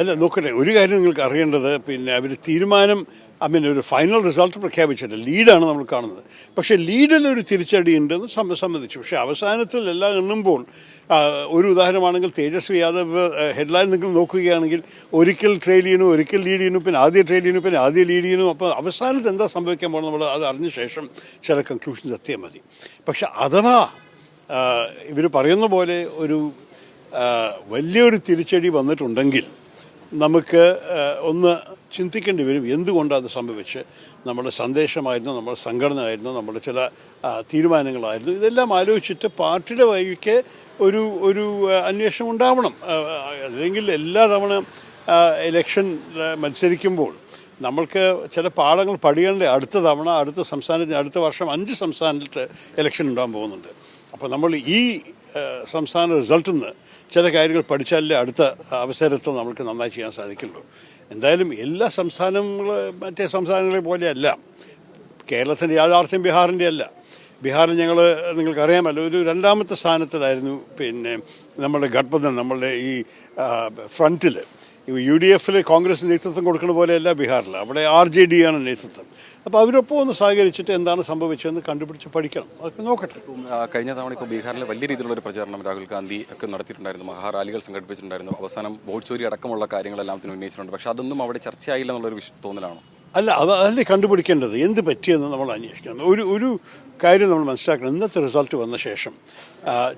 അല്ല നോക്കട്ടെ ഒരു കാര്യം നിങ്ങൾക്ക് അറിയേണ്ടത് പിന്നെ അവർ തീരുമാനം ഐ മീൻ ഒരു ഫൈനൽ റിസൾട്ട് പ്രഖ്യാപിച്ചില്ല ലീഡാണ് നമ്മൾ കാണുന്നത്. പക്ഷേ ലീഡിൽ ഒരു തിരിച്ചടി ഉണ്ടെന്ന് സമ്മതിച്ചു. പക്ഷേ അവസാനത്തിൽ എല്ലാം എണ്ണുമ്പോൾ ഒരു ഉദാഹരണമാണെങ്കിൽ തേജസ്വി യാദവ് ഹെഡ്ലൈൻ നിങ്ങൾ നോക്കുകയാണെങ്കിൽ ഒരിക്കൽ ട്രെയിൽ ചെയ്യുന്നു ഒരിക്കൽ ലീഡ് ചെയ്യുന്നു പിന്നെ ആദ്യ ട്രെയിൽ ചെയ്യുന്നു പിന്നെ ആദ്യം ലീഡ് ചെയ്യുന്നു. അപ്പോൾ അവസാനത്ത് എന്താ സംഭവിക്കാൻ പോകുന്നത് നമ്മൾ അത് അറിഞ്ഞ ശേഷം ചില കൺക്ലൂഷൻസ് എത്തിയാൽ മതി. പക്ഷെ അഥവാ ഇവർ പറയുന്ന പോലെ ഒരു വലിയൊരു തിരിച്ചടി വന്നിട്ടുണ്ടെങ്കിൽ നമുക്ക് ഒന്ന് ചിന്തിക്കേണ്ടി വരും എന്തുകൊണ്ടാണ് അത് സംഭവിച്ച്. നമ്മുടെ സന്ദേശമായിരുന്നു നമ്മുടെ സംഘടന ആയിരുന്നു നമ്മുടെ ചില തീരുമാനങ്ങളായിരുന്നു. ഇതെല്ലാം ആലോചിച്ചിട്ട് പാർട്ടിയുടെ വഴിക്ക് ഒരു ഒരു അന്വേഷണം ഉണ്ടാവണം. അല്ലെങ്കിൽ എല്ലാ തവണ ഇലക്ഷൻ മത്സരിക്കുമ്പോൾ നമ്മൾക്ക് ചില പാഠങ്ങൾ പഠിക്കേണ്ട. അടുത്ത തവണ അടുത്ത സംസ്ഥാനത്തിന് അടുത്ത വർഷം അഞ്ച് സംസ്ഥാനത്ത് ഇലക്ഷൻ ഉണ്ടാകാൻ പോകുന്നുണ്ട്. അപ്പോൾ നമ്മൾ ഈ സംസ്ഥാന റിസൾട്ടിൽ നിന്ന് ചില കാര്യങ്ങൾ പഠിച്ചാലേ അടുത്ത അവസരത്തിൽ നമുക്ക് നന്നായി ചെയ്യാൻ സാധിക്കുള്ളൂ. എന്തായാലും എല്ലാ സംസ്ഥാനങ്ങളും മറ്റേ സംസ്ഥാനങ്ങളെ പോലെയല്ല. കേരളത്തിന്റെ യാഥാർത്ഥ്യം ബീഹാറിന്റെ അല്ല. ബീഹാറിൽ ഞങ്ങൾ നിങ്ങൾക്കറിയാമല്ലോ ഒരു രണ്ടാമത്തെ സ്ഥാനത്തിലായിരുന്നു പിന്നെ നമ്മളുടെ ഗഡ്ബന്ധൻ നമ്മളുടെ ഈ ഫ്രണ്ടിൽ യു ഡി എഫിൽ കോൺഗ്രസ് നേതൃത്വം കൊടുക്കുന്ന പോലെയല്ല ബീഹാറിൽ അവിടെ ആർ ജെ ഡി ആണ് നേതൃത്വം. അപ്പോൾ അവരൊപ്പം ഒന്ന് സഹകരിച്ചിട്ട് എന്താണ് സംഭവിച്ചതെന്ന് കണ്ടുപിടിച്ച് പഠിക്കണം. അതൊക്കെ നോക്കട്ടെ. കഴിഞ്ഞ തവണ ഇപ്പോൾ ബീഹാറിൽ വലിയ രീതിയിലുള്ള ഒരു പ്രചാരണം രാഹുൽ ഗാന്ധി ഒക്കെ നടത്തിയിട്ടുണ്ടായിരുന്നു. മഹാറാലികൾ സംഘടിപ്പിച്ചിട്ടുണ്ടായിരുന്നു. അവസാനം വോട്ട് ചോരി അടക്കമുള്ള കാര്യങ്ങളെല്ലാം ഉന്നയിച്ചിട്ടുണ്ട്. പക്ഷേ അതൊന്നും അവിടെ ചർച്ചയായില്ല എന്നുള്ളൊരു തോന്നലാണോ? അല്ല അത് അതിൽ കണ്ടുപിടിക്കേണ്ടത്? എന്ത് പറ്റിയെന്ന് നമ്മൾ അന്വേഷിക്കണം. ഒരു ഒരു കാര്യം നമ്മൾ മനസ്സിലാക്കണം. ഇന്നത്തെ റിസൾട്ട് വന്ന ശേഷം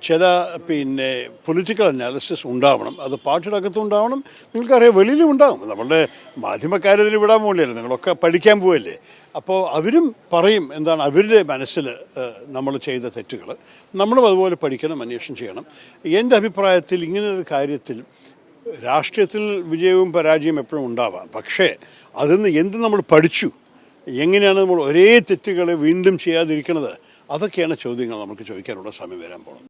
ചില പിന്നെ പൊളിറ്റിക്കൽ അനാലിസിസ് ഉണ്ടാവണം. അത് പാർട്ടിയുടെ അകത്തും ഉണ്ടാവണം. നിങ്ങൾക്കറിയാം വെളിയിലും ഉണ്ടാവും. നമ്മളുടെ മാധ്യമക്കാരതിൽ വിടാൻ പോലെയല്ലേ നിങ്ങളൊക്കെ പഠിക്കാൻ പോവല്ലേ. അപ്പോൾ അവരും പറയും എന്താണ് അവരുടെ മനസ്സിൽ നമ്മൾ ചെയ്ത തെറ്റുകൾ നമ്മളും അതുപോലെ പഠിക്കണം അന്വേഷണം ചെയ്യണം. എന്റെ അഭിപ്രായത്തിൽ ഇങ്ങനെ ഒരു കാര്യത്തിൽ രാഷ്ട്രീയത്തിൽ വിജയവും പരാജയവും എപ്പോഴും ഉണ്ടാവാം. പക്ഷേ അതിൽ നിന്ന് എന്ത് നമ്മൾ പഠിച്ചു? എങ്ങനെയാണ് നമ്മൾ ഒരേ തെറ്റുകൾ വീണ്ടും ചെയ്യാതിരിക്കുന്നത്? അതൊക്കെയാണ് ചോദ്യങ്ങൾ നമുക്ക് ചോദിക്കാനുള്ള സമയം വരാൻ പോകുന്നത്.